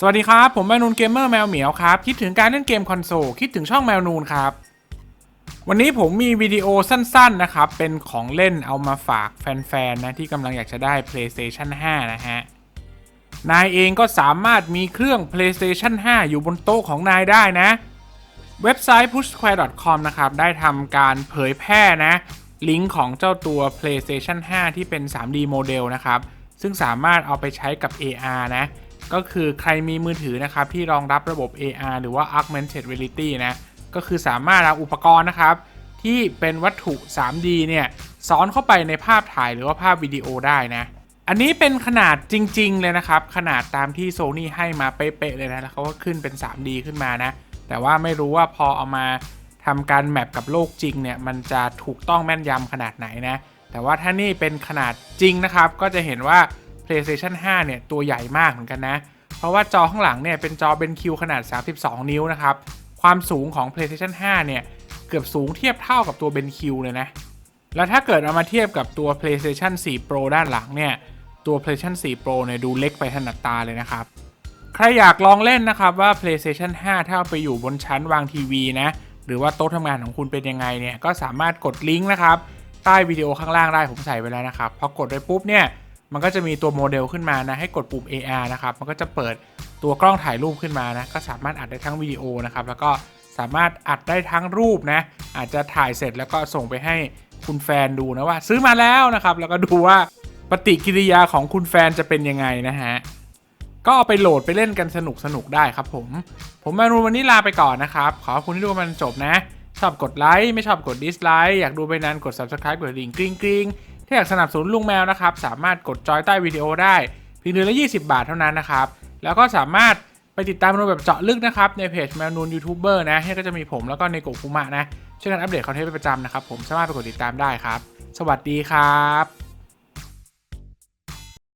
สวัสดีครับ ผมแมวนูนเกมเมอร์แมวเหมียวครับ คิดถึงการเล่นเกมคอนโซลคิดถึงช่องแมวนูนครับ วันนี้ผมมีวิดีโอสั้นๆนะครับ เป็นของเล่นเอามาฝากแฟนๆนะ ที่กำลังอยากจะได้ PlayStation 5 นะฮะ นายเองก็สามารถมีเครื่อง PlayStation 5 อยู่บนโต๊ะของนายได้นะ เว็บไซต์ pushsquare.com นะครับ ได้ทำการเผยแพร่นะ ลิงก์ของเจ้าตัว PlayStation 5 ที่เป็น 3D โมเดลนะครับ ซึ่งสามารถเอาไปใช้กับ AR นะ ก็คือใครมีมือถือนะครับที่รองรับระบบ AR หรือว่า Augmented Reality นะ ก็คือสามารถเอาอุปกรณ์นะครับ ที่เป็นวัตถุ 3D เนี่ยซ้อนเข้าไปในภาพถ่ายหรือว่าภาพวิดีโอได้นะ อันนี้เป็นขนาดจริง ๆ เลยนะครับ ขนาดตามที่ Sony ให้มาเป๊ะๆเลยนะแล้วเขาก็ขึ้นเป็น 3D ขึ้นมานะ แต่ว่าไม่รู้ว่าพอเอามาทำการแมปกับโลกจริงเนี่ยมันจะถูกต้องแม่นยำขนาดไหนนะ แต่ว่าถ้านี่เป็นขนาดจริงนะครับ ก็จะเห็นว่า PlayStation 5 เนี่ย ตัวใหญ่มากเหมือนกันนะ เพราะว่าจอข้างหลังเนี่ย เป็นจอ BenQ ขนาด 32 นิ้วนะครับ ความสูงของ PlayStation 5 เนี่ย เกือบสูงเทียบเท่ากับตัว BenQ เลยนะ แล้วถ้าเกิดเอามาเทียบกับตัว PlayStation 4 Pro ด้านหลังเนี่ย ตัว PlayStation 4 Pro เนี่ยดูเล็กไปถนัดตาเลยนะครับ ใครอยากลองเล่นนะครับว่า PlayStation 5 ถ้าเอาไปอยู่บนชั้นวางทีวีนะหรือว่าโต๊ะทำงานของคุณเป็นยังไงเนี่ยก็สามารถกดลิงก์นะครับ ใต้วิดีโอข้างล่างได้ผมใส่ไว้แล้วนะครับ พอกดไปปุ๊บเนี่ย มันก็จะมีตัวโมเดลขึ้นมานะ ให้กดปุ่ม AR นะครับ มันก็จะเปิดตัวกล้องถ่ายรูปขึ้นมานะ ก็สามารถอัดได้ทั้งวิดีโอนะครับ แล้วก็สามารถอัดได้ทั้งรูปนะ อาจจะถ่ายเสร็จแล้วก็ส่งไปให้คุณแฟนดูนะว่า ซื้อมาแล้วนะครับ แล้วก็ดูว่าปฏิกิริยาของคุณแฟนจะเป็นยังไงนะฮะ ก็เอาไปโหลดไปเล่นกันสนุกสนุกได้ครับผม ผมมารูวันนี้ลาไปก่อนนะครับ ขอบคุณที่ดูมันจบนะ ชอบกดไลค์ไม่ชอบกดดิสไลค์อยากดูไปนานกด subscribe กดดิ่งกริ๊งกริ๊ง ถ้าอยากสนับสนุนลุงแมวนะครับ สามารถกดจอยใต้วิดีโอได้ เพียงเดือนละ 20 บาทเท่านั้นนะครับ แล้วก็สามารถไปติดตามเราแบบเจาะลึกนะครับ ในเพจแมวนูนยูทูบเบอร์นะที่ก็จะมีผมแล้วก็ในโกะฟูมะนะช่วยกันอัปเดตคอนเทนต์ประจำนะครับ ผมสามารถไปกดติดตามได้ครับ สวัสดีครับ